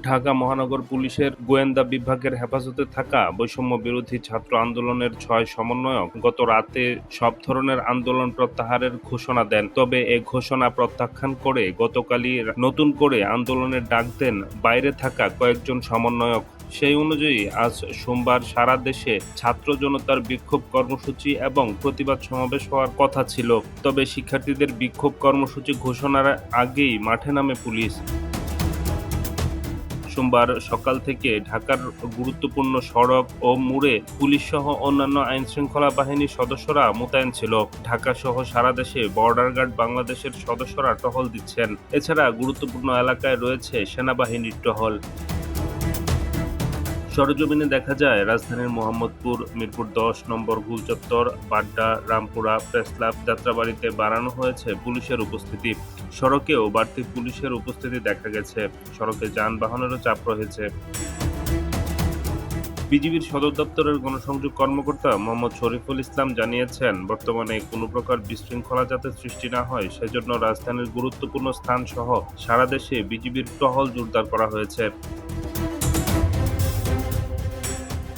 ঢাকা মহানগর পুলিশের গোয়েন্দা বিভাগের হেফাজতে থাকা বৈষম্য বিরোধী ছাত্র আন্দোলনের ছয় সমন্বয়ক গত রাতে সব ধরনের আন্দোলন প্রত্যাহারের ঘোষণা দেন। তবে এ ঘোষণা প্রত্যাখ্যান করে গতকালই নতুন করে আন্দোলনের ডাক দেন বাইরে থাকা কয়েকজন সমন্বয়ক। সেই অনুযায়ী আজ সোমবার সারা দেশে ছাত্র জনতার বিক্ষোভ কর্মসূচি এবং প্রতিবাদ সমাবেশ হওয়ার কথা ছিল। তবে শিক্ষার্থীদের বিক্ষোভ কর্মসূচি ঘোষণার আগেই মাঠে নামে পুলিশ। সোমবার সকাল থেকে ঢাকার গুরুত্বপূর্ণ সড়ক ও মুড়ে পুলিশ সহ অন্যান্য আইনশৃঙ্খলা বাহিনীর সদস্যরা মোতায়েন ছিল। ঢাকা সহ সারা দেশে বর্ডার গার্ড বাংলাদেশের সদস্যরা টহল দিচ্ছেন। এছাড়া গুরুত্বপূর্ণ এলাকায় রয়েছে সেনাবাহিনীর টহল। সরজমিনে দেখা যায় রাজধানীর মোহাম্মদপুর, মিরপুর দশ নম্বর গুলচত্বর বাড্ডা, রামপুরা প্রেসক্লাব যাত্রাবাড়িতে বাড়ানো হয়েছে পুলিশের উপস্থিতি। সড়কেও বাড়তি পুলিশের উপস্থিতি দেখা গেছে। সড়কে যানবাহনেরও চাপ রয়েছে। বিজিবির সদর দপ্তরের গণসংযোগ কর্মকর্তা মোহাম্মদ শরীফুল ইসলাম জানিয়েছেন, বর্তমানে কোনো প্রকার বিশৃঙ্খলা যাতে সৃষ্টি না হয়, সেজন্য রাজধানীর গুরুত্বপূর্ণ স্থান সহ সারা দেশে বিজিবির টহল জোরদার করা হয়েছে।